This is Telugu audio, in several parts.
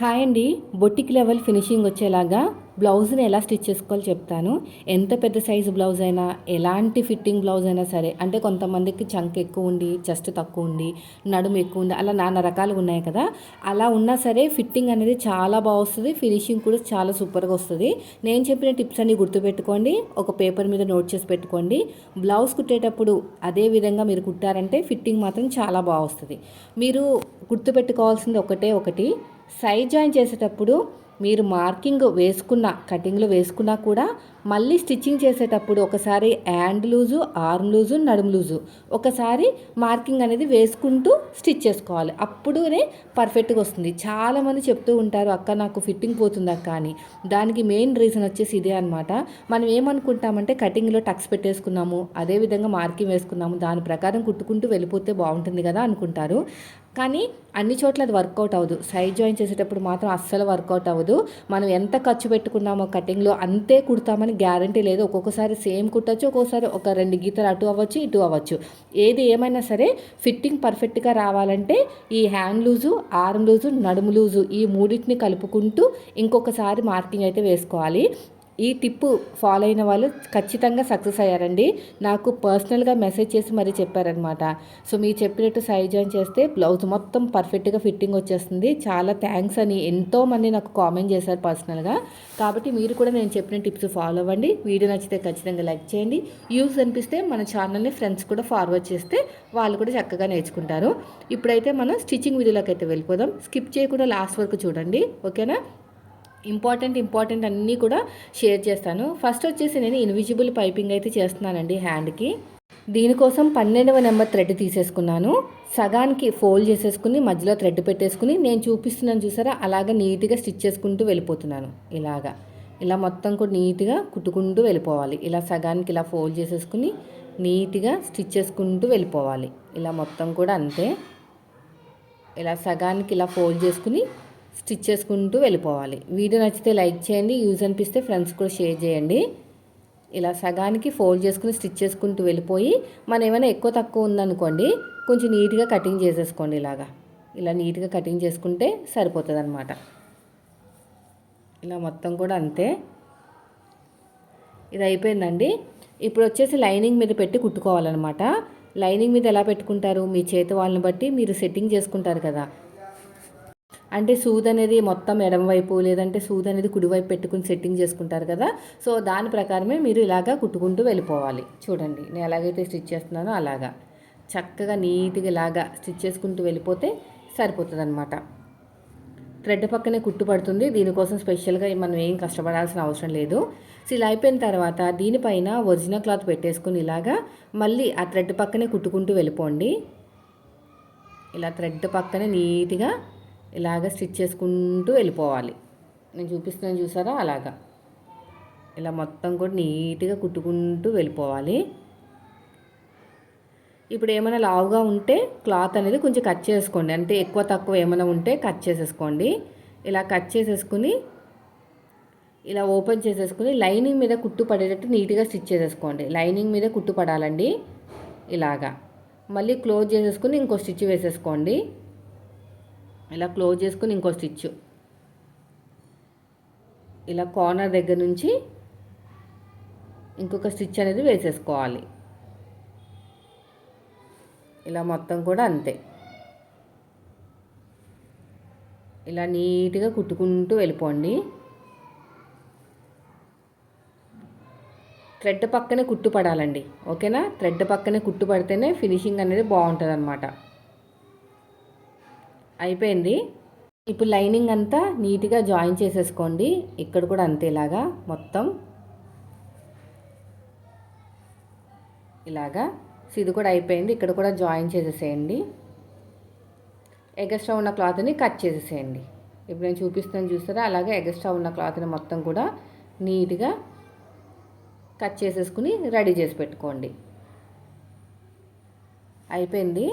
హాయ్ అండి బొట్టిక్ లెవెల్ ఫినిషింగ్ వచ్చేలాగా బ్లౌజ్ని ఎలా స్టిచ్ చేసుకోవాలో చెప్తాను. ఎంత పెద్ద సైజు బ్లౌజ్ అయినా ఎలాంటి ఫిట్టింగ్ బ్లౌజ్ అయినా సరే అంటే కొంతమందికి చంక్ ఎక్కువ ఉండి చెస్ట్ తక్కువ ఉండి నడుము ఎక్కువ ఉంది అలా నానా రకాలుగా ఉన్నాయి కదా. అలా ఉన్నా సరే ఫిట్టింగ్ అనేది చాలా బాగా వస్తుంది. ఫినిషింగ్ కూడా చాలా సూపర్గా వస్తుంది. నేను చెప్పిన టిప్స్ అన్ని గుర్తుపెట్టుకోండి. ఒక పేపర్ మీద నోట్ చేసి పెట్టుకోండి. బ్లౌజ్ కుట్టేటప్పుడు అదే విధంగా మీరు కుట్టారంటే ఫిట్టింగ్ మాత్రం చాలా బాగా వస్తుంది. మీరు గుర్తుపెట్టుకోవాల్సింది ఒకటే ఒకటి. సైడ్ జాయిన్ చేసేటప్పుడు మీరు మార్కింగ్ వేసుకున్న కటింగ్లో వేసుకున్నా కూడా మళ్ళీ స్టిచ్చింగ్ చేసేటప్పుడు ఒకసారి హ్యాండ్ లూజు ఆర్మ్ లూజు నడుము లూజు ఒకసారి మార్కింగ్ అనేది వేసుకుంటూ స్టిచ్ చేసుకోవాలి. అప్పుడునే పర్ఫెక్ట్గా వస్తుంది. చాలామంది చెప్తూ ఉంటారు అక్క నాకు ఫిట్టింగ్ పోతుంది అక్క అని. దానికి మెయిన్ రీజన్ వచ్చేసి ఇదే అనమాట మనం ఏమనుకుంటామంటే కటింగ్లో టక్స్ పెట్టేసుకున్నాము అదేవిధంగా మార్కింగ్ వేసుకున్నాము దాని ప్రకారం కుట్టుకుంటూ వెళ్ళిపోతే బాగుంటుంది కదా అనుకుంటారు. కానీ అన్ని చోట్ల అది వర్కౌట్ అవ్వదు. సైడ్ జాయిన్ చేసేటప్పుడు మాత్రం అస్సలు వర్కౌట్ అవ్వదు. మనం ఎంత ఖర్చు పెట్టుకున్నామో కటింగ్లో అంతే కుడతామని గ్యారంటీ లేదు. ఒక్కొక్కసారి సేమ్ కుట్టచ్చు ఒక్కొక్కసారి ఒక రెండు గీతలు అటు అవ్వచ్చు ఇటు అవ్వచ్చు. ఏది ఏమైనా సరే ఫిట్టింగ్ పర్ఫెక్ట్గా రావాలంటే ఈ హ్యాండ్ లూజు ఆర్మ్ లూజు నడుము లూజు ఈ మూడింటిని కలుపుకుంటూ ఇంకొకసారి మార్కింగ్ అయితే వేసుకోవాలి. ఈ టిప్పు ఫాలో అయిన వాళ్ళు ఖచ్చితంగా సక్సెస్ అయ్యారండి. నాకు పర్సనల్గా మెసేజ్ చేసి మరీ చెప్పారనమాట సో మీరు చెప్పినట్టు సైజ్ జాయిన్ చేస్తే బ్లౌజ్ మొత్తం పర్ఫెక్ట్గా ఫిట్టింగ్ వచ్చేస్తుంది. చాలా థ్యాంక్స్ అని ఎంతోమంది నాకు కామెంట్ చేశారు పర్సనల్గా. కాబట్టి మీరు కూడా నేను చెప్పిన టిప్స్ ఫాలో అవ్వండి. వీడియో నచ్చితే ఖచ్చితంగా లైక్ చేయండి. యూస్ అనిపిస్తే మన ఛానల్ని ఫ్రెండ్స్ కూడా ఫార్వర్డ్ చేస్తే వాళ్ళు కూడా చక్కగా నేర్చుకుంటారు. ఇప్పుడైతే మనం స్టిచ్చింగ్ వీడియోలోకి అయితే వెళ్ళిపోదాం. స్కిప్ చేయకుండా లాస్ట్ వరకు చూడండి. ఓకేనా? ఇంపార్టెంట్ ఇంపార్టెంట్ అన్నీ కూడా షేర్ చేస్తాను. ఫస్ట్ వచ్చేసి నేను ఇన్విజిబుల్ పైపింగ్ అయితే చేస్తున్నానండి హ్యాండ్కి. దీనికోసం పన్నెండవ నెంబర్ థ్రెడ్ తీసేసుకున్నాను. సగానికి ఫోల్డ్ చేసేసుకుని మధ్యలో థ్రెడ్ పెట్టేసుకుని నేను చూపిస్తున్నాను చూసారా? అలాగా నీట్గా స్టిచ్ చేసుకుంటూ వెళ్ళిపోతున్నాను. ఇలాగా. ఇలా మొత్తం కూడా నీట్గా కుట్టుకుంటూ వెళ్ళిపోవాలి. ఇలా సగానికి ఇలా ఫోల్డ్ చేసేసుకుని నీట్గా స్టిచ్ చేసుకుంటూ వెళ్ళిపోవాలి. ఇలా మొత్తం కూడా అంతే. ఇలా సగానికి ఇలా ఫోల్డ్ చేసుకుని స్టిచ్ చేసుకుంటూ వెళ్ళిపోవాలి. వీడియో నచ్చితే లైక్ చేయండి యూజ్ అనిపిస్తే ఫ్రెండ్స్ కూడా షేర్ చేయండి. ఇలా సగానికి ఫోల్డ్ చేసుకుని స్టిచ్ చేసుకుంటూ వెళ్ళిపోయి మనం ఏమైనా ఎక్కువ తక్కువ ఉందనుకోండి కొంచెం నీట్గా కటింగ్ చేసేసుకోండి ఇలాగా. ఇలా నీట్గా కటింగ్ చేసుకుంటే సరిపోతుంది అనమాట ఇలా మొత్తం కూడా అంతే. ఇది అయిపోయిందండి. ఇప్పుడు వచ్చేసి లైనింగ్ మీద పెట్టి కుట్టుకోవాలన్నమాట. లైనింగ్ మీద ఎలా పెట్టుకుంటారు? మీ చేతి వాళ్ళని బట్టి మీరు సెట్టింగ్ చేసుకుంటారు కదా. అంటే సూద్ అనేది మొత్తం ఎడమవైపు లేదంటే సూద్ అనేది కుడివైపు పెట్టుకుని సెట్టింగ్ చేసుకుంటారు కదా. సో దాని ప్రకారమే మీరు ఇలాగా కుట్టుకుంటూ వెళ్ళిపోవాలి. చూడండి నేను ఎలాగైతే స్టిచ్ చేస్తున్నానో అలాగా. చక్కగా నీట్గా ఇలాగా స్టిచ్ చేసుకుంటూ వెళ్ళిపోతే సరిపోతుంది అనమాట థ్రెడ్ పక్కనే కుట్టు పడుతుంది. దీనికోసం స్పెషల్గా మనం ఏం కష్టపడాల్సిన అవసరం లేదు. సో ఇలా అయిపోయిన తర్వాత దీనిపైన ఒరిజినల్ క్లాత్ పెట్టేసుకుని ఇలాగా మళ్ళీ ఆ థ్రెడ్ పక్కనే కుట్టుకుంటూ వెళ్ళిపోండి. ఇలా థ్రెడ్ పక్కనే నీట్గా ఇలాగ స్టిచ్ చేసుకుంటూ వెళ్ళిపోవాలి. నేను చూపిస్తున్నాను చూసారా? అలాగా. ఇలా మొత్తం కూడా నీట్గా కుట్టుకుంటూ వెళ్ళిపోవాలి. ఇప్పుడు ఏమైనా లావుగా ఉంటే క్లాత్ అనేది కొంచెం కట్ చేసుకోండి. అంటే ఎక్కువ తక్కువ ఏమైనా ఉంటే కట్ చేసేసుకోండి. ఇలా కట్ చేసేసుకుని ఇలా ఓపెన్ చేసేసుకుని లైనింగ్ మీద కుట్టు పడేటట్టు నీట్గా స్టిచ్ చేసేసుకోండి. లైనింగ్ మీద కుట్టు పడాలండి. ఇలాగా. మళ్ళీ క్లోజ్ చేసేసుకుని ఇంకో స్టిచ్ వేసేసుకోండి. ఇలా క్లోజ్ చేసుకుని ఇంకో స్టిచ్. ఇలా కార్నర్ దగ్గర నుంచి ఇంకొక స్టిచ్ అనేది వేసేసుకోవాలి. ఇలా మొత్తం కూడా అంతే. ఇలా నీట్గా కుట్టుకుంటూ వెళ్ళిపోండి. థ్రెడ్ పక్కనే కుట్టు పడాలండి. ఓకేనా? థ్రెడ్ పక్కనే కుట్టు పడితేనే ఫినిషింగ్ అనేది బాగుంటుంది అనమాట అయిపోయింది. ఇప్పుడు లైనింగ్ అంతా నీట్గా జాయిన్ చేసేసుకోండి. ఇక్కడ కూడా అంతేలాగా మొత్తం. ఇలాగా. సో ఇది కూడా అయిపోయింది. ఇక్కడ కూడా జాయిన్ చేసేసేయండి. ఎగస్ట్రా ఉన్న క్లాత్ని కట్ చేసేసేయండి. ఇప్పుడు నేను చూపిస్తాను చూస్తారా అలాగే ఎగస్ట్రా ఉన్న క్లాత్ని మొత్తం కూడా నీట్గా కట్ చేసేసుకుని రెడీ చేసి పెట్టుకోండి. అయిపోయింది.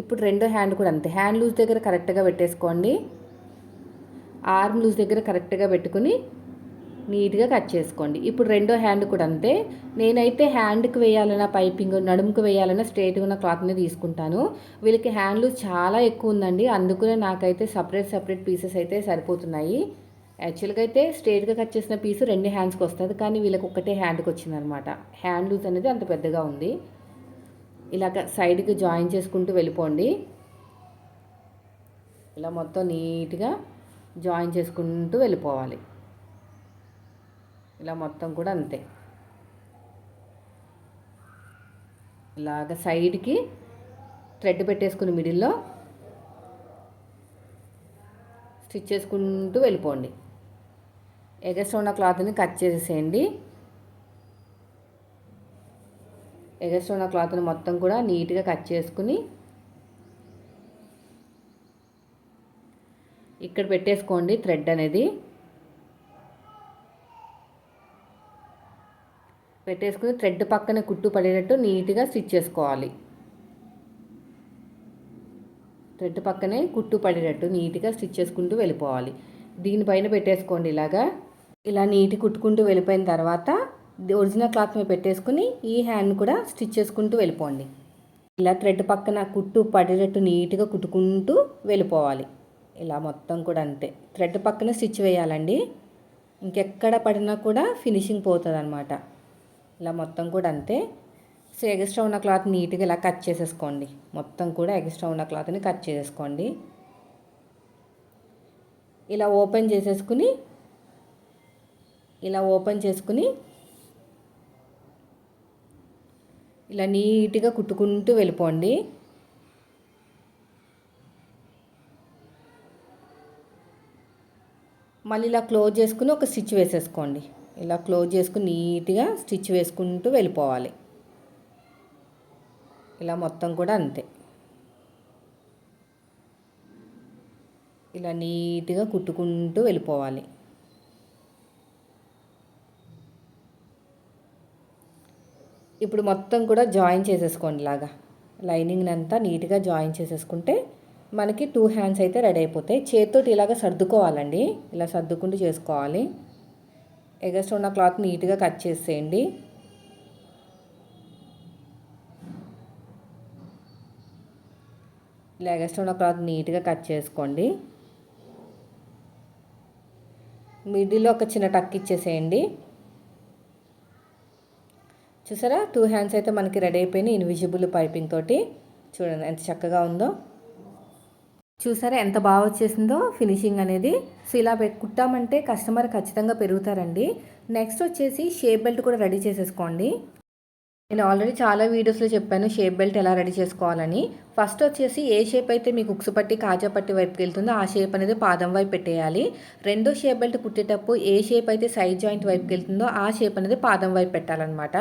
ఇప్పుడు రెండో హ్యాండ్ కూడా అంతే. హ్యాండ్ లూజ్ దగ్గర కరెక్ట్గా పెట్టేసుకోండి. ఆర్మ్ లూజ్ దగ్గర కరెక్ట్గా పెట్టుకుని నీట్గా కట్ చేసుకోండి. ఇప్పుడు రెండో హ్యాండ్ కూడా అంతే. నేనైతే హ్యాండ్కి వేయాలన్నా పైపింగ్ నడుముకు వేయాలన్నా స్ట్రేట్గా ఉన్న క్లాత్ని తీసుకుంటాను. వీళ్ళకి హ్యాండ్లు చాలా ఎక్కువ ఉందండి. అందుకనే నాకైతే సపరేట్ సపరేట్ పీసెస్ అయితే సరిపోతున్నాయి. యాక్చువల్గా అయితే స్ట్రేట్గా కట్ చేసిన పీసు రెండు హ్యాండ్స్కి వస్తుంది. కానీ వీళ్ళకి ఒక్కటే హ్యాండ్కి వచ్చిందనమాట. హ్యాండ్ లూజ్ అనేది అంత పెద్దగా ఉంది. ఇలాగ సైడ్కి జాయిన్ చేసుకుంటూ వెళ్ళిపోండి. ఇలా మొత్తం నీట్గా జాయిన్ చేసుకుంటూ వెళ్ళిపోవాలి. ఇలా మొత్తం కూడా అంతే. ఇలాగ సైడ్కి థ్రెడ్ పెట్టేసుకుని మిడిల్లో స్టిచ్ చేసుకుంటూ వెళ్ళిపోండి. ఎగస్ట్ ఉన్న క్లాత్ని కట్ చేసేసేయండి ఎగస్ట్రా ఉన్న క్లాత్ని మొత్తం కూడా నీట్గా కట్ చేసుకుని ఇక్కడ పెట్టేసుకోండి థ్రెడ్ అనేది. పెట్టేసుకుని థ్రెడ్ పక్కన కుట్టు పడేటట్టు నీట్గా స్టిచ్ చేసుకోవాలి. థ్రెడ్ పక్కనే కుట్టు పడేటట్టు నీట్గా స్టిచ్ చేసుకుంటూ వెళ్ళిపోవాలి. దీనిపైన పెట్టేసుకోండి ఇలాగా. ఇలా నీటి కుట్టుకుంటూ వెళ్ళిపోయిన తర్వాత ఒరిజినల్ క్లాత్ మీద పెట్టేసుకుని ఈ హ్యాండ్ కూడా స్టిచ్ చేసుకుంటూ వెళ్ళిపోండి. ఇలా థ్రెడ్ పక్కన కుట్టు పడేటట్టు నీట్గా కుట్టుకుంటూ వెళ్ళిపోవాలి. ఇలా మొత్తం కూడా అంతే. థ్రెడ్ పక్కన స్టిచ్ వేయాలండి. ఇంకెక్కడ పడినా కూడా ఫినిషింగ్ పోతుంది అనమాట ఇలా మొత్తం కూడా అంతే. సో ఎక్స్ట్రా ఉన్న క్లాత్ నీట్గా ఇలా కట్ చేసేసుకోండి. మొత్తం కూడా ఎక్స్ట్రా ఉన్న క్లాత్ని కట్ చేసేసుకోండి. ఇలా ఓపెన్ చేసేసుకుని ఇలా ఓపెన్ చేసుకుని ఇలా నీట్గా కుట్టుకుంటూ వెళ్ళిపోండి. మళ్ళీ ఇలా క్లోజ్ చేసుకుని ఒక స్టిచ్ వేసేసుకోండి. ఇలా క్లోజ్ చేసుకుని నీట్గా స్టిచ్ వేసుకుంటూ వెళ్ళిపోవాలి. ఇలా మొత్తం కూడా అంతే. ఇలా నీట్గా కుట్టుకుంటూ వెళ్ళిపోవాలి. ఇప్పుడు మొత్తం కూడా జాయిన్ చేసేసుకోండి ఇలాగా. లైనింగ్ అంతా నీట్గా జాయిన్ చేసేసుకుంటే మనకి టూ హ్యాండ్స్ అయితే రెడీ అయిపోతాయి. చేతితోటి ఇలాగ సర్దుకోవాలండి. ఇలా సర్దుకుంటూ చేసుకోవాలి. ఎగస్ట్ ఉన్న క్లాత్ నీట్గా కట్ చేసేయండి. ఇలా ఎగస్ట్ ఉన్న క్లాత్ నీట్గా కట్ చేసుకోండి. మిడిల్లో ఒక చిన్న టక్ ఇచ్చేసేయండి. చూసారా? టూ హ్యాండ్స్ అయితే మనకి రెడీ అయిపోయినాయి ఇన్విజిబుల్ పైపింగ్ తోటి. చూడండి ఎంత చక్కగా ఉందో. చూసారా ఎంత బాగా వచ్చేసిందో ఫినిషింగ్ అనేది. సో ఇలా కుట్టామంటే కస్టమర్ ఖచ్చితంగా పెరుగుతారండి. నెక్స్ట్ వచ్చేసి షేప్ బెల్ట్ కూడా రెడీ చేసేసుకోండి. నేను ఆల్రెడీ చాలా వీడియోస్లో చెప్పాను షేప్ బెల్ట్ ఎలా రెడీ చేసుకోవాలని. ఫస్ట్ వచ్చేసి ఏ షేప్ అయితే మీకు ఉక్సు పట్టి కాజా పట్టి వైపుకి వెళ్తుందో ఆ షేప్ అనేది పాదం వైపు పెట్టేయాలి. రెండో షేప్ బెల్ట్ కుట్టేటప్పుడు ఏ షేప్ అయితే సైడ్ జాయింట్ వైపుకి వెళ్తుందో ఆ షేప్ అనేది పాదం వైపు పెట్టాలన్నమాట.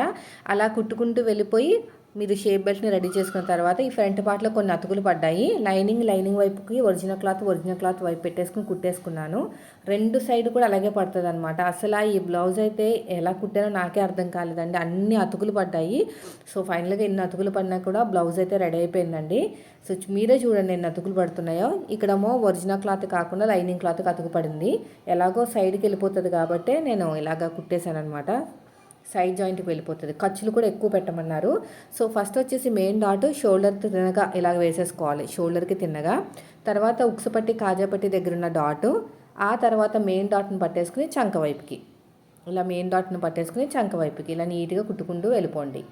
అలా కుట్టుకుంటూ వెళ్ళిపోయి మీరు షేప్ బెల్ట్ని రెడీ చేసుకున్న తర్వాత ఈ ఫ్రంట్ పార్ట్లో కొన్ని అతుకులు పడ్డాయి. లైనింగ్ లైనింగ్ వైపుకి ఒరిజినల్ క్లాత్ ఒరిజినల్ క్లాత్ వైపు పెట్టేసుకుని కుట్టేసుకున్నాను. రెండు సైడ్ కూడా అలాగే పడుతుంది అనమాట అసలు ఈ బ్లౌజ్ అయితే ఎలా కుట్టానో నాకే అర్థం కాలేదండి. అన్ని అతుకులు పడ్డాయి. సో ఫైనల్గా ఎన్ని అతుకులు పడినా కూడా బ్లౌజ్ అయితే రెడీ అయిపోయిందండి. సో మీరే చూడండి ఎన్ని అతుకులు పడుతున్నాయో. ఇక్కడమో ఒరిజినల్ క్లాత్ కాకుండా లైనింగ్ క్లాత్ అతుకు పడింది. ఎలాగో సైడ్కి వెళ్ళిపోతుంది కాబట్టి నేను ఇలాగ కుట్టేశాను అనమాట సైడ్ జాయింట్కి వెళ్ళిపోతుంది. ఖర్చులు కూడా ఎక్కువ పెట్టమన్నారు. సో ఫస్ట్ వచ్చేసి మెయిన్ డాట్ షోల్డర్ తిన్నగా ఇలా వేసేసుకోవాలి. షోల్డర్కి తిన్నగా తర్వాత ఉక్సపట్టి కాజాపట్టి దగ్గర ఉన్న డాటు. ఆ తర్వాత మెయిన్ డాట్ని పట్టేసుకుని చంక వైపుకి. ఇలా మెయిన్ డాట్ని పట్టేసుకుని చంక వైపుకి. ఇలా నీట్గా కుట్టుకుంటూ వెళ్ళిపోండి.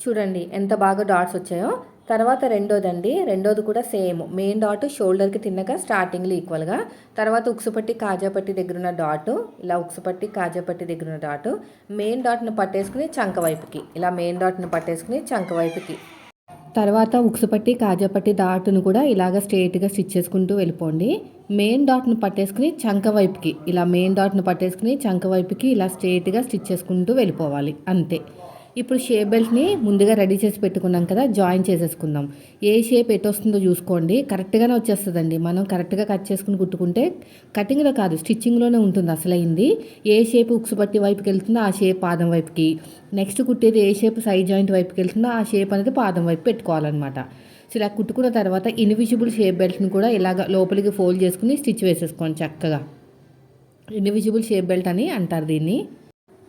చూడండి ఎంత బాగా డాట్స్ వచ్చాయో. తర్వాత రెండోదండి రెండోది కూడా సేమ్. మెయిన్ డాట్ షోల్డర్కి తిన్నగా స్టార్టింగ్లో ఈక్వల్గా. తర్వాత ఉక్సుపట్టి కాజాపట్టి దగ్గర ఉన్న డాట్ ఇలా ఉక్సుపట్టి కాజాపట్టి దగ్గర ఉన్న డాట్ మెయిన్ డాట్ను పట్టేసుకుని చంక వైపుకి. ఇలా మెయిన్ డాట్ని పట్టేసుకుని చంక వైపుకి. తర్వాత ఉక్సుపట్టి కాజాపట్టి డాట్ను కూడా ఇలాగ స్ట్రేట్గా స్టిచ్ చేసుకుంటూ వెళ్ళిపోండి. మెయిన్ డాట్ను పట్టేసుకుని చంక వైపుకి. ఇలా మెయిన్ డాట్ను పట్టేసుకుని చంక వైపుకి ఇలా స్ట్రేట్గా స్టిచ్ చేసుకుంటూ వెళ్ళిపోవాలి. అంతే. ఇప్పుడు షేప్ బెల్ట్ని ముందుగా రెడీ చేసి పెట్టుకున్నాం కదా జాయిన్ చేసేసుకుందాం. ఏ షేప్ ఎటు వస్తుందో చూసుకోండి. కరెక్ట్గానే వచ్చేస్తుందండి. మనం కరెక్ట్గా కట్ చేసుకుని కుట్టుకుంటే కటింగ్లో కాదు స్టిచ్చింగ్లోనే ఉంటుంది అసలైంది. ఏ షేప్ ఉక్సు పట్టి వైపుకి వెళ్తుందో ఆ షేప్ పాదం వైపుకి. నెక్స్ట్ కుట్టేది ఏ షేప్ సైడ్ జాయింట్ వైపుకి వెళ్తుందో ఆ షేప్ అనేది పాదం వైపు పెట్టుకోవాలన్నమాట. సో ఇలా కుట్టుకున్న తర్వాత ఇన్విజిబుల్ షేప్ బెల్ట్ని కూడా ఇలాగ లోపలికి ఫోల్డ్ చేసుకుని స్టిచ్ వేసేసుకోండి చక్కగా. ఇండివిజిబుల్ షేప్ బెల్ట్ అని అంటారు దీన్ని.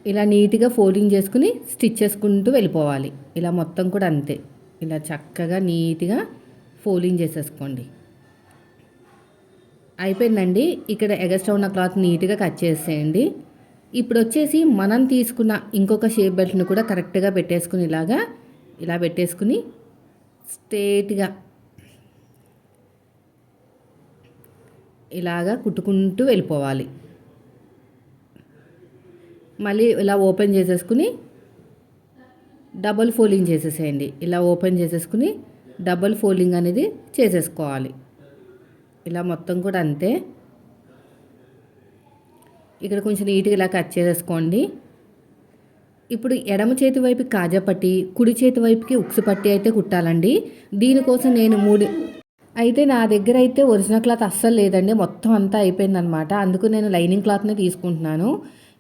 ఇలా నీట్గా ఫోల్డింగ్ చేసుకుని స్టిచ్ చేసుకుంటూ వెళ్ళిపోవాలి. ఇలా మొత్తం కూడా అంతే. ఇలా చక్కగా నీట్గా ఫోల్డింగ్ చేసేసుకోండి. అయిపోయిందండి. ఇక్కడ ఎగస్ట్రా ఉన్న క్లాత్ నీట్గా కట్ చేసేయండి. ఇప్పుడు వచ్చేసి మనం తీసుకున్న ఇంకొక షేప్ బెల్ట్ని కూడా కరెక్ట్గా పెట్టేసుకుని ఇలాగా ఇలా పెట్టేసుకుని స్ట్రేట్గా ఇలాగా కుట్టుకుంటూ వెళ్ళిపోవాలి. మళ్ళీ ఇలా ఓపెన్ చేసేసుకుని డబల్ ఫోల్డింగ్ చేసేసేయండి. ఇలా ఓపెన్ చేసేసుకుని డబల్ ఫోల్డింగ్ అనేది చేసేసుకోవాలి. ఇలా మొత్తం కూడా అంతే. ఇక్కడ కొంచెం నీట్గా ఇలా కట్ చేసేసుకోండి. ఇప్పుడు ఎడమ చేతి వైపు కాజా పట్టి కుడి చేతి వైపుకి ఉక్సు పట్టి అయితే కుట్టాలండి. దీనికోసం నేను మూడు అయితే నా దగ్గర అయితే ఒరిజినల్ క్లాత్ అస్సలు లేదండి. మొత్తం అంతా అయిపోయిందనమాట అందుకు నేను లైనింగ్ క్లాత్నే తీసుకుంటున్నాను.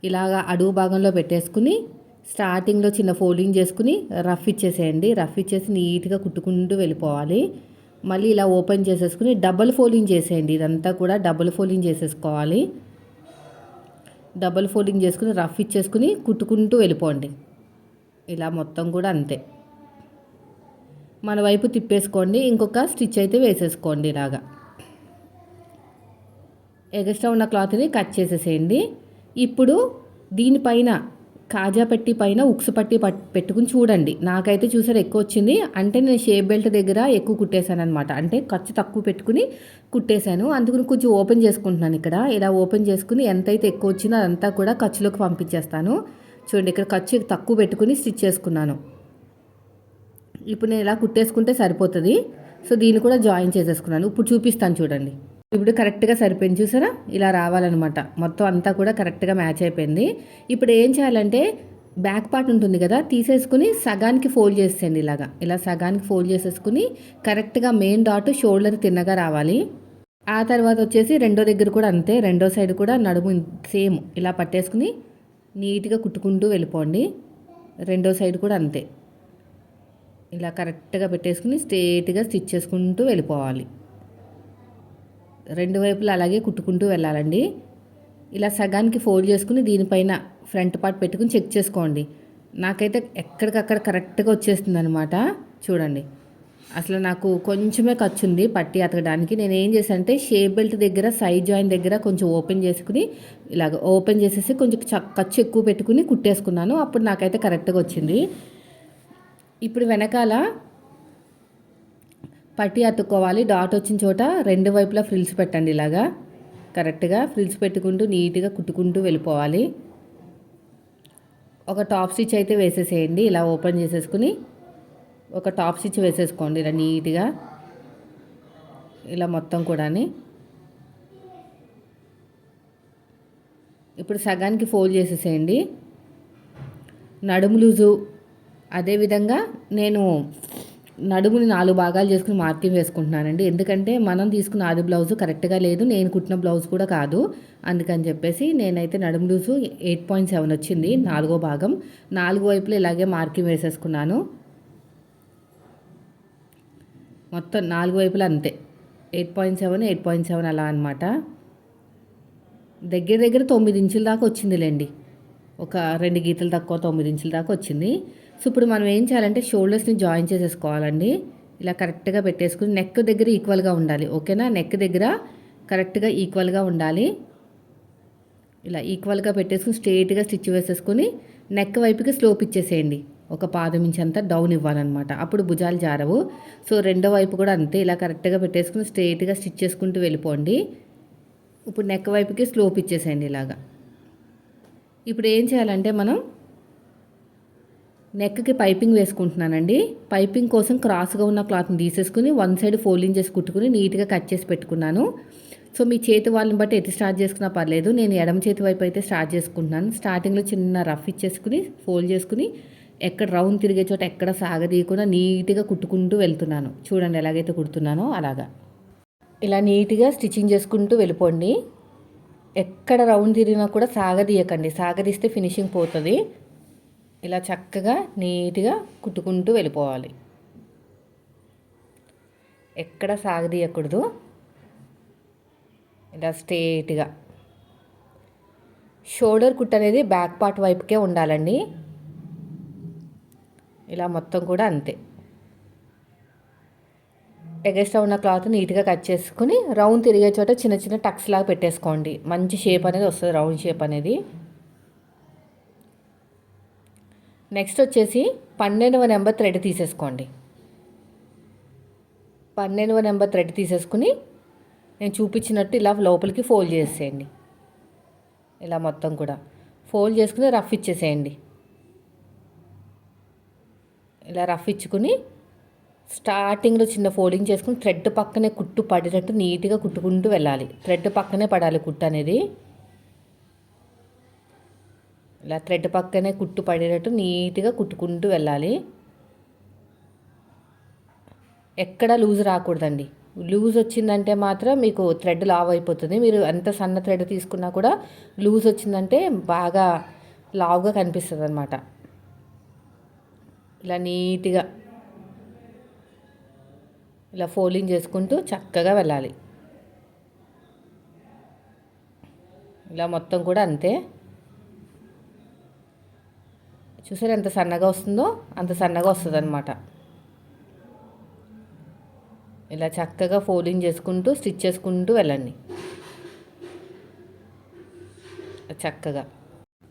ఇలాగా అడుగు భాగంలో పెట్టేసుకుని స్టార్టింగ్లో చిన్న ఫోల్డింగ్ చేసుకుని రఫ్ ఇచ్చేసేయండి. రఫ్ ఇచ్చేసి నీట్గా కుట్టుకుంటూ వెళ్ళిపోవాలి. మళ్ళీ ఇలా ఓపెన్ చేసేసుకుని డబల్ ఫోల్డింగ్ చేసేయండి. ఇదంతా కూడా డబల్ ఫోల్డింగ్ చేసేసుకోవాలి. డబల్ ఫోల్డింగ్ చేసుకుని రఫ్ ఇచ్చేసుకుని కుట్టుకుంటూ వెళ్ళిపోండి. ఇలా మొత్తం కూడా అంతే. మన వైపు తిప్పేసుకోండి. ఇంకొక స్టిచ్ అయితే వేసేసుకోండి ఇలాగా. ఎగస్ట్రా ఉన్న క్లాత్ని కట్ చేసేసేయండి. ఇప్పుడు దీనిపైన కాజా పెట్టి పైన ఉక్సు పట్టి పెట్టుకుని చూడండి. నాకైతే చూసారు ఎక్కువ వచ్చింది. అంటే నేను షేప్ బెల్ట్ దగ్గర ఎక్కువ కుట్టేశాను అనమాట అంటే ఖర్చు తక్కువ పెట్టుకుని కుట్టేశాను. అందుకని కొంచెం ఓపెన్ చేసుకుంటున్నాను ఇక్కడ. ఇలా ఓపెన్ చేసుకుని ఎంతైతే ఎక్కువ వచ్చిందో అదంతా కూడా ఖర్చులోకి పంపించేస్తాను. చూడండి ఇక్కడ ఖర్చు తక్కువ పెట్టుకుని స్టిచ్ చేసుకున్నాను. ఇప్పుడు నేను ఇలా కుట్టేసుకుంటే సరిపోతుంది. సో దీన్ని కూడా జాయిన్ చేసేసుకున్నాను. ఇప్పుడు చూపిస్తాను చూడండి. ఇప్పుడు కరెక్ట్గా సరిపోయింది. చూసారా? ఇలా రావాలన్నమాట. మొత్తం అంతా కూడా కరెక్ట్గా మ్యాచ్ అయిపోయింది. ఇప్పుడు ఏం చేయాలంటే బ్యాక్ పార్ట్ ఉంటుంది కదా తీసేసుకుని సగానికి ఫోల్డ్ చేసేయండి ఇలాగా. ఇలా సగానికి ఫోల్డ్ చేసేసుకుని కరెక్ట్గా మెయిన్ డాట్ షోల్డర్ తిన్నగా రావాలి. ఆ తర్వాత వచ్చేసి రెండో దగ్గర కూడా అంతే రెండో సైడ్ కూడా నడుము సేమ్ ఇలా పట్టేసుకుని నీట్గా కుట్టుకుంటూ వెళ్ళిపోండి. రెండో సైడ్ కూడా అంతే. ఇలా కరెక్ట్గా పెట్టేసుకుని స్ట్రేట్గా స్టిచ్ చేసుకుంటూ వెళ్ళిపోవాలి. రెండు వైపులా అలాగే కుట్టుకుంటూ వెళ్ళాలండి. ఇలా సగానికి ఫోల్డ్ చేసుకుని దీనిపైన ఫ్రంట్ పార్ట్ పెట్టుకుని చెక్ చేసుకోండి. నాకైతే ఎక్కడికక్కడ కరెక్ట్గా వచ్చేస్తుంది అనమాట చూడండి. అసలు నాకు కొంచెమే ఖర్చు ఉంది పట్టి అతకడానికి. నేను ఏం చేశానంటే షేప్ బెల్ట్ దగ్గర సైడ్ జాయిన్ దగ్గర కొంచెం ఓపెన్ చేసుకుని ఇలాగ ఓపెన్ చేసేసి కొంచెం ఖర్చు ఎక్కువ పెట్టుకుని కుట్టేసుకున్నాను. అప్పుడు నాకైతే కరెక్ట్గా వచ్చింది. ఇప్పుడు వెనకాల పట్టి అతుక్కోవాలి. డాట్ వచ్చిన చోట రెండు వైపులా ఫ్రిల్స్ పెట్టండి ఇలాగా. కరెక్ట్గా ఫ్రిల్స్ పెట్టుకుంటూ నీట్గా కుట్టుకుంటూ వెళ్ళిపోవాలి. ఒక టాప్ స్టిచ్ అయితే వేసేసేయండి. ఇలా ఓపెన్ చేసేసుకుని ఒక టాప్ స్టిచ్ వేసేసుకోండి ఇలా నీట్గా. ఇలా మొత్తం కూడా ఇప్పుడు సగానికి ఫోల్డ్ చేసేసేయండి. నడుము లూజు. అదేవిధంగా నేను నడుముని నాలుగు భాగాలు చేసుకుని మార్కింగ్ వేసుకుంటున్నానండి. ఎందుకంటే మనం తీసుకున్న ఆది బ్లౌజ్ కరెక్ట్గా లేదు నేను కుట్టిన బ్లౌజ్ కూడా కాదు. అందుకని చెప్పేసి నేనైతే నడుము లూజు ఎయిట్ పాయింట్ సెవెన్ వచ్చింది నాలుగో భాగం. నాలుగు వైపులు ఇలాగే మార్కింగ్ వేసేసుకున్నాను. మొత్తం నాలుగు వైపులు అంతే. Eight point seven eight point seven అలా అనమాట దగ్గర దగ్గర తొమ్మిది ఇంచుల దాకా వచ్చిందిలేండి. ఒక రెండు గీతలు తక్కువ తొమ్మిది ఇంచుల దాకా వచ్చింది. సో ఇప్పుడు మనం ఏం చేయాలంటే షోల్డర్స్ని జాయిన్ చేసేసుకోవాలండి. ఇలా కరెక్ట్గా పెట్టేసుకుని నెక్ దగ్గర ఈక్వల్గా ఉండాలి. ఓకేనా? నెక్ దగ్గర కరెక్ట్గా ఈక్వల్గా ఉండాలి. ఇలా ఈక్వల్గా పెట్టేసుకుని స్ట్రేట్గా స్టిచ్ వేసేసుకొని నెక్ వైపుకి స్లోప్ ఇచ్చేసేయండి. ఒక పాదం ఇంచ్ అంతా డౌన్ ఇవ్వాలన్నమాట. అప్పుడు భుజాలు జారవు. సో రెండో వైపు కూడా అంతే. ఇలా కరెక్ట్గా పెట్టేసుకుని స్ట్రేట్గా స్టిచ్ చేసుకుంటూ వెళ్ళిపోండి. ఇప్పుడు నెక్ వైపుకి స్లోప్ ఇచ్చేసేయండి ఇలాగా. ఇప్పుడు ఏం చేయాలంటే మనం నెక్కి పైపింగ్ వేసుకుంటున్నానండి. పైపింగ్ కోసం క్రాస్గా ఉన్న క్లాత్ని తీసేసుకుని వన్ సైడ్ ఫోల్డింగ్ చేసి కుట్టుకుని నీట్గా కట్ చేసి పెట్టుకున్నాను. సో మీ చేతి వాళ్ళని బట్టి ఎటు స్టార్ట్ చేసుకున్నా పర్లేదు. నేను ఎడమ చేతి వైపు అయితే స్టార్ట్ చేసుకుంటున్నాను. స్టార్టింగ్లో చిన్న రఫ్ ఇచ్చేసుకుని ఫోల్డ్ చేసుకుని ఎక్కడ రౌండ్ తిరిగే చోట ఎక్కడ సాగదీయకుండా నీట్గా కుట్టుకుంటూ వెళ్తున్నాను. చూడండి ఎలాగైతే కుడుతున్నానో అలాగా. ఇలా నీట్గా స్టిచ్చింగ్ చేసుకుంటూ వెళ్ళిపోండి. ఎక్కడ రౌండ్ తిరిగినా కూడా సాగదీయకండి. సాగదీస్తే ఫినిషింగ్ పోతుంది. ఇలా చక్కగా నీట్గా కుట్టుకుంటూ వెళ్ళిపోవాలి. ఎక్కడ సాగదీయకూడదు. ఇలా స్ట్రేట్గా. షోల్డర్ కుట్ అనేది బ్యాక్ పార్ట్ వైపుకే ఉండాలండి. ఇలా మొత్తం కూడా అంతే. ఎగస్ట్రా ఉన్న క్లాత్ నీట్గా కట్ చేసుకుని రౌండ్ తిరిగే చోట చిన్న చిన్న టక్స్ లాగా పెట్టేసుకోండి. మంచి షేప్ అనేది వస్తుంది రౌండ్ షేప్ అనేది. నెక్స్ట్ వచ్చేసి పన్నెండవ నెంబర్ థ్రెడ్ తీసేసుకోండి. పన్నెండవ నెంబర్ థ్రెడ్ తీసేసుకుని నేను చూపించినట్టు ఇలా లోపలికి ఫోల్డ్ చేసేయండి. ఇలా మొత్తం కూడా ఫోల్డ్ చేసుకుని రఫ్ ఇచ్చేసేయండి. ఇలా రఫ్ ఇచ్చుకుని స్టార్టింగ్లో చిన్న ఫోల్డింగ్ చేసుకుని థ్రెడ్ పక్కనే కుట్టు పడేటట్టు నీట్గా కుట్టుకుంటూ వెళ్ళాలి. థ్రెడ్ పక్కనే పడాలి కుట్టు అనేది. ఇలా థ్రెడ్ పక్కనే కుట్టు పడేటట్టు నీట్గా కుట్టుకుంటూ వెళ్ళాలి. ఎక్కడ లూజ్ రాకూడదండి. లూజ్ వచ్చిందంటే మాత్రం మీకు థ్రెడ్ లావ్ అయిపోతుంది. మీరు ఎంత సన్న థ్రెడ్ తీసుకున్నా కూడా లూజ్ వచ్చిందంటే బాగా లావుగా కనిపిస్తుంది అనమాట ఇలా నీట్గా ఇలా ఫోల్డింగ్ చేసుకుంటూ చక్కగా వెళ్ళాలి. ఇలా మొత్తం కూడా అంతే. చూసారు ఎంత సన్నగా వస్తుందో అంత సన్నగా వస్తుంది అనమాట ఇలా చక్కగా ఫోల్డింగ్ చేసుకుంటూ స్టిచ్ చేసుకుంటూ వెళ్ళండి. చక్కగా.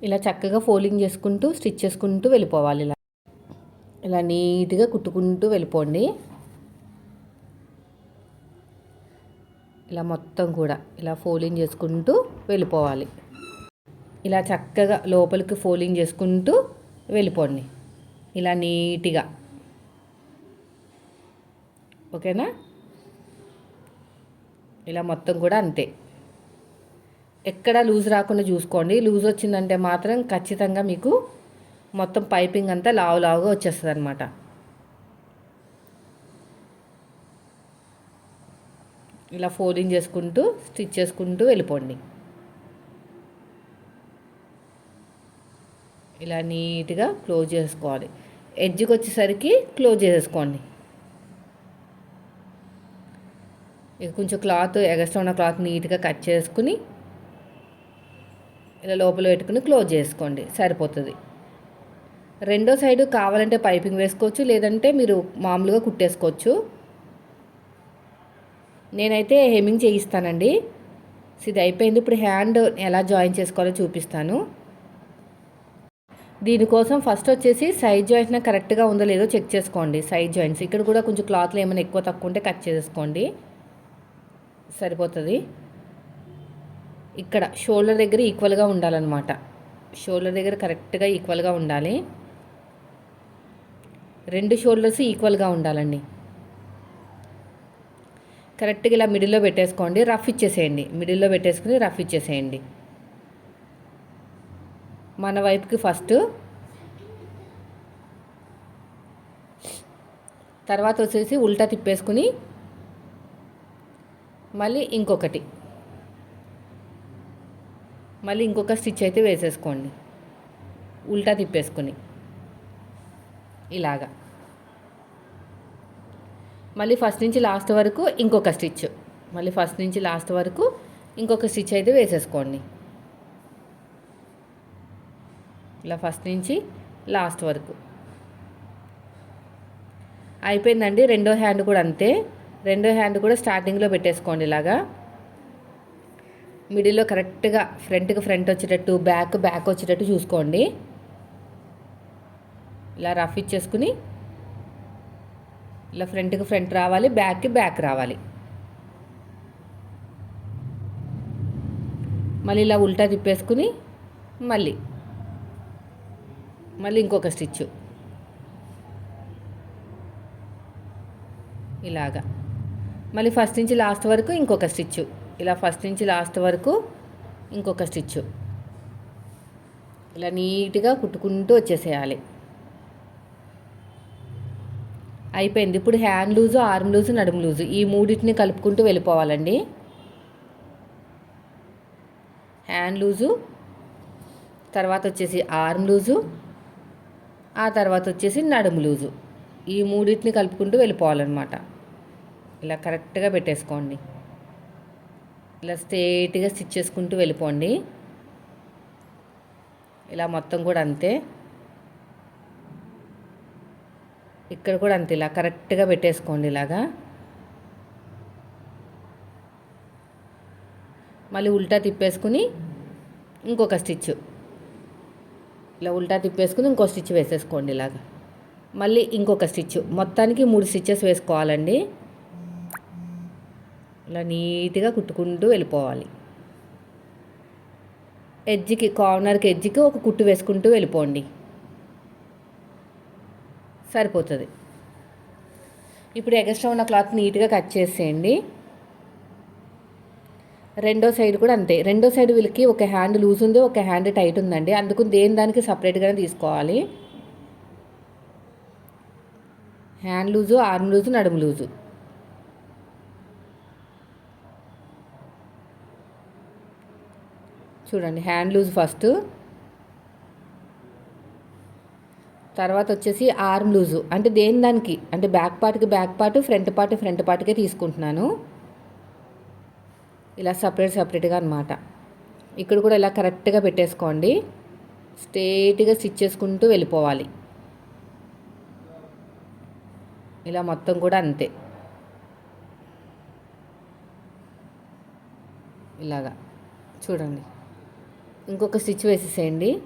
ఇలా చక్కగా ఫోల్డింగ్ చేసుకుంటూ స్టిచ్ చేసుకుంటూ వెళ్ళిపోవాలి ఇలా. ఇలా నీట్గా కుట్టుకుంటూ వెళ్ళిపోండి. ఇలా మొత్తం కూడా ఇలా ఫోల్డింగ్ చేసుకుంటూ వెళ్ళిపోవాలి. ఇలా చక్కగా లోపలికి ఫోల్డింగ్ చేసుకుంటూ వెళ్ళిపోండి. ఇలా నీట్గా. ఓకేనా? ఇలా మొత్తం కూడా అంతే. ఎక్కడ లూజ్ రాకుండా చూసుకోండి. లూజ్ వచ్చిందంటే మాత్రం ఖచ్చితంగా మీకు మొత్తం పైపింగ్ అంతా లావు లావుగా వచ్చేస్తుంది అనమాట ఇలా ఫోల్డింగ్ చేసుకుంటూ స్టిచ్ చేసుకుంటూ వెళ్ళిపోండి. ఇలా నీట్గా క్లోజ్ చేసుకోవాలి. ఎడ్జ్కి వచ్చేసరికి క్లోజ్ చేసేసుకోండి. ఇక కొంచెం క్లాత్ ఎగస్ట్రా ఉన్న క్లాత్ నీట్గా కట్ చేసుకుని ఇలా లోపల పెట్టుకుని క్లోజ్ చేసుకోండి. సరిపోతుంది. రెండో సైడు కావాలంటే పైపింగ్ వేసుకోవచ్చు లేదంటే మీరు మామూలుగా కుట్టేసుకోవచ్చు. నేనైతే హెమ్మింగ్ చేయిస్తానండి. ఇది అయిపోయింది ఇప్పుడు హ్యాండ్ ఎలా జాయిన్ చేసుకోవాలో చూపిస్తాను. దీనికోసం ఫస్ట్ వచ్చేసి సైడ్ జాయింట్ కరెక్ట్గా ఉందో లేదో చెక్ చేసుకోండి సైడ్ జాయింట్స్ ఇక్కడ కూడా కొంచెం క్లాత్లో ఏమైనా ఎక్కువ తక్కువ ఉంటే కట్ చేసుకోండి సరిపోతుంది. ఇక్కడ షోల్డర్ దగ్గర ఈక్వల్గా ఉండాలన్నమాట. షోల్డర్ దగ్గర కరెక్ట్గా ఈక్వల్గా ఉండాలి. రెండు షోల్డర్స్ ఈక్వల్గా ఉండాలండి. కరెక్ట్గా ఇలా మిడిల్లో పెట్టేసుకోండి రఫ్ ఇచ్చేసేయండి. మిడిల్లో పెట్టేసుకుని రఫ్ ఇచ్చేసేయండి. మన వైపుకి ఫస్ట్. తర్వాత వచ్చేసి ఉల్టా తిప్పేసుకుని మళ్ళీ ఇంకొకటి. మళ్ళీ ఇంకొక స్టిచ్ అయితే వేసేసుకోండి. ఉల్టా తిప్పేసుకుని. ఇలాగా. మళ్ళీ ఫస్ట్ నుంచి లాస్ట్ వరకు ఇంకొక స్టిచ్. మళ్ళీ ఫస్ట్ నుంచి లాస్ట్ వరకు ఇంకొక స్టిచ్ అయితే వేసేసుకోండి. ఇలా ఫస్ట్ నుంచి లాస్ట్ వరకు. అయిపోయిందండి రెండో హ్యాండ్ కూడా అంతే. రెండో హ్యాండ్ కూడా స్టార్టింగ్లో పెట్టేసుకోండి ఇలాగా. మిడిల్లో కరెక్ట్గా ఫ్రంట్కి ఫ్రంట్ వచ్చేటట్టు బ్యాక్ బ్యాక్ వచ్చేటట్టు చూసుకోండి. ఇలా రఫ్ ఇచ్చేసుకుని ఇలా ఫ్రంట్కి ఫ్రంట్ రావాలి బ్యాక్కి బ్యాక్ రావాలి. మళ్ళీ ఇలా ఉల్టా తిప్పేసుకుని మళ్ళీ మళ్ళీ ఇంకొక స్టిచ్ ఇలాగా. మళ్ళీ ఫస్ట్ నుంచి లాస్ట్ వరకు ఇంకొక స్టిచ్ ఇలా ఫస్ట్ నుంచి లాస్ట్ వరకు ఇంకొక స్టిచ్ ఇలా నీట్గా కుట్టుకుంటూ వచ్చేసేయాలి. అయిపోయింది. ఇప్పుడు హ్యాండ్ లూజు ఆర్మ్ లూజు నడుము లూజు ఈ మూడింటిని కలుపుకుంటూ వెళ్ళిపోవాలండి. హ్యాండ్ లూజు తర్వాత వచ్చేసి ఆర్మ్ లూజు ఆ తర్వాత వచ్చేసి నడుము లూజు. ఈ మూడింటిని కలుపుకుంటూ వెళ్ళిపోవాలన్నమాట. ఇలా కరెక్ట్గా పెట్టేసుకోండి. ఇలా స్ట్రేట్గా స్టిచ్ చేసుకుంటూ వెళ్ళిపోండి. ఇలా మొత్తం కూడా అంతే. ఇక్కడ కూడా అంతే ఇలా కరెక్ట్గా పెట్టేసుకోండి ఇలాగా. మళ్ళీ ఉల్టా తిప్పేసుకుని ఇంకొక స్టిచ్ ఇలా ఉల్టా తిప్పేసుకుని ఇంకో స్టిచ్ వేసేసుకోండి ఇలాగా. మళ్ళీ ఇంకొక స్టిచ్. మొత్తానికి మూడు స్టిచ్చెస్ వేసుకోవాలండి. ఇలా నీట్గా కుట్టుకుంటూ వెళ్ళిపోవాలి. ఎడ్జ్కి కార్నర్కి ఎడ్జ్కి ఒక కుట్టు వేసుకుంటూ వెళ్ళిపోండి. సరిపోతుంది. ఇప్పుడు ఎగస్ట్రా ఉన్న క్లాత్ నీట్గా కట్ చేసేయండి. రెండో సైడ్ కూడా అంతే. రెండో సైడ్ వీళ్ళకి ఒక హ్యాండ్ లూజ్ ఉంది ఒక హ్యాండ్ టైట్ ఉందండి. అందుకు దేని దానికి సపరేట్గానే తీసుకోవాలి. హ్యాండ్ లూజు ఆర్మ్ లూజు నడుము లూజు. చూడండి హ్యాండ్ లూజ్ ఫస్ట్. తర్వాత వచ్చేసి ఆర్మ్ లూజు. అంటే దేని దానికి? అంటే బ్యాక్ పార్ట్కి back part front part front పార్ట్కే తీసుకుంటున్నాను. ఇలా సపరేట్ సపరేట్గా అనమాట ఇక్కడ కూడా ఇలా కరెక్ట్గా పెట్టేసుకోండి. స్ట్రేట్గా స్టిచ్ చేసుకుంటూ వెళ్ళిపోవాలి. ఇలా మొత్తం కూడా అంతే. ఇలాగా. చూడండి. ఇంకొక స్టిచ్ వేసేసేయండి.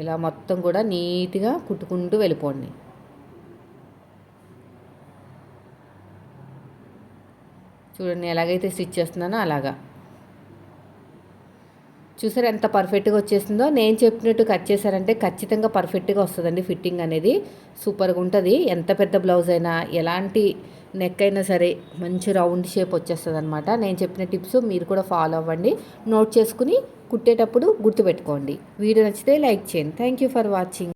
ఇలా మొత్తం కూడా నీట్గా కుట్టుకుంటూ వెళ్ళిపోండి. చూడండి ఎలాగైతే స్టిచ్ చేస్తున్నానో అలాగా. చూసారు ఎంత పర్ఫెక్ట్గా వచ్చేసిందో? నేను చెప్పినట్టు కట్ చేశారంటే ఖచ్చితంగా పర్ఫెక్ట్గా వస్తుందండి ఫిట్టింగ్ అనేది. సూపర్గా ఉంటుంది. ఎంత పెద్ద బ్లౌజ్ అయినా ఎలాంటి నెక్ అయినా సరే మంచి రౌండ్ షేప్ వచ్చేస్తుంది అనమాట నేను చెప్పిన టిప్స్ మీరు కూడా ఫాలో అవ్వండి. నోట్ చేసుకుని కుట్టేటప్పుడు గుర్తుపెట్టుకోండి. వీడియో నచ్చితే లైక్ చేయండి. Thank you for watching